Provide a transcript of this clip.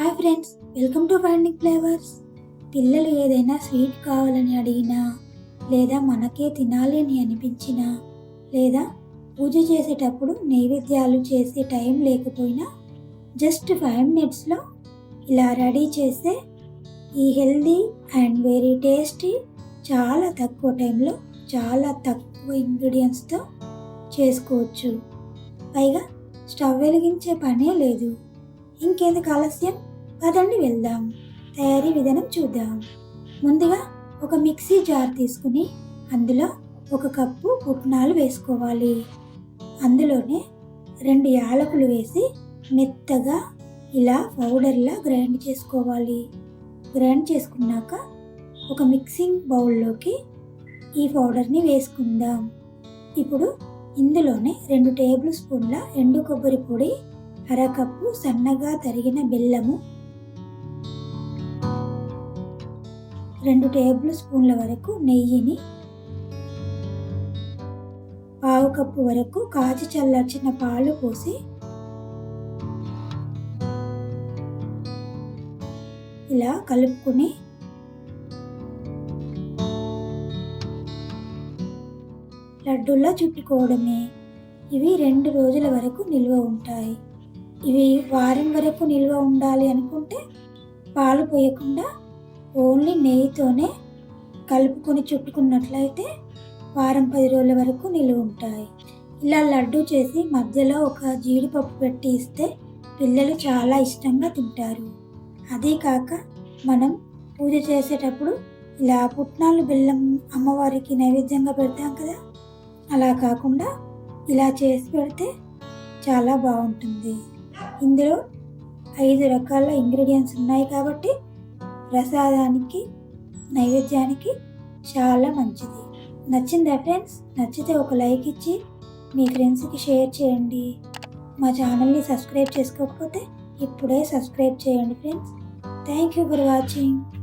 Hi friends welcome to finding flavours పిల్లలు ఏదైనా sweet కావాలని అడిగినా లేదా మనకే తినాలి అని అనిపించినా లేదా పూజ చేసేటప్పుడు నైవేద్యాలు చేసే టైం లేకపోయినా జస్ట్ ఫైవ్ మినిట్స్లో ఇలా రెడీ చేస్తే ఈ హెల్దీ అండ్ వెరీ టేస్టీ చాలా తక్కువ టైంలో చాలా తక్కువ ఇంగ్రీడియంట్స్తో చేసుకోవచ్చు. పైగా స్టవ్ వెలిగించే పనే లేదు. ఇంకెందుకు ఆలస్యం? పదండి వెళ్దాం. తయారీ విధానం చూద్దాం. ముందుగా ఒక మిక్సీ జార్ తీసుకుని అందులో ఒక కప్పు పుట్నాలు వేసుకోవాలి. అందులోనే రెండు యాలకులు వేసి మెత్తగా ఇలా పౌడర్లా గ్రైండ్ చేసుకోవాలి. గ్రైండ్ చేసుకున్నాక ఒక మిక్సింగ్ బౌల్లోకి ఈ పౌడర్ని వేసుకుందాం. ఇప్పుడు ఇందులోనే రెండు టేబుల్ స్పూన్ల ఎండు కొబ్బరి పొడి అరకప్పు సన్నగా తరిగిన బెల్లము రెండు టేబుల్ స్పూన్ల వరకు నెయ్యిని పావు కప్పు వరకు కాచి చల్లార్చిన పాలు పోసి ఇలా కలుపుకుని లడ్డూలా చుట్టుకోవడమే. ఇవి రెండు రోజుల వరకు నిల్వ ఉంటాయి. ఇవి వారం వరకు నిల్వ ఉండాలి అనుకుంటే పాలు పోయకుండా ఓన్లీ నెయ్యితోనే కలుపుకొని చుట్టుకున్నట్లయితే వారం పది రోజుల వరకు నిలువ ఉంటాయి. ఇలా లడ్డు చేసి మధ్యలో ఒక జీడిపప్పు పెట్టి ఇస్తే పిల్లలు చాలా ఇష్టంగా తింటారు. అదే కాక మనం పూజ చేసేటప్పుడు ఇలా పుట్నాలు బెల్లం అమ్మవారికి నైవేద్యంగా పెడతాం కదా? అలా కాకుండా ఇలా చేసి పెడితే చాలా బాగుంటుంది. ఇందులో ఐదు రకాల ఇంగ్రీడియంట్స్ ఉన్నాయి కాబట్టి ప్రసాదానికి నైవేద్యానికి చాలా మంచిది. నచ్చిందా ఫ్రెండ్స్? నచ్చితే ఒక లైక్ ఇచ్చి మీ ఫ్రెండ్స్కి షేర్ చేయండి. మా ఛానల్ని సబ్స్క్రైబ్ చేసుకోకపోతే ఇప్పుడే సబ్స్క్రైబ్ చేయండి friends. Thank you for watching.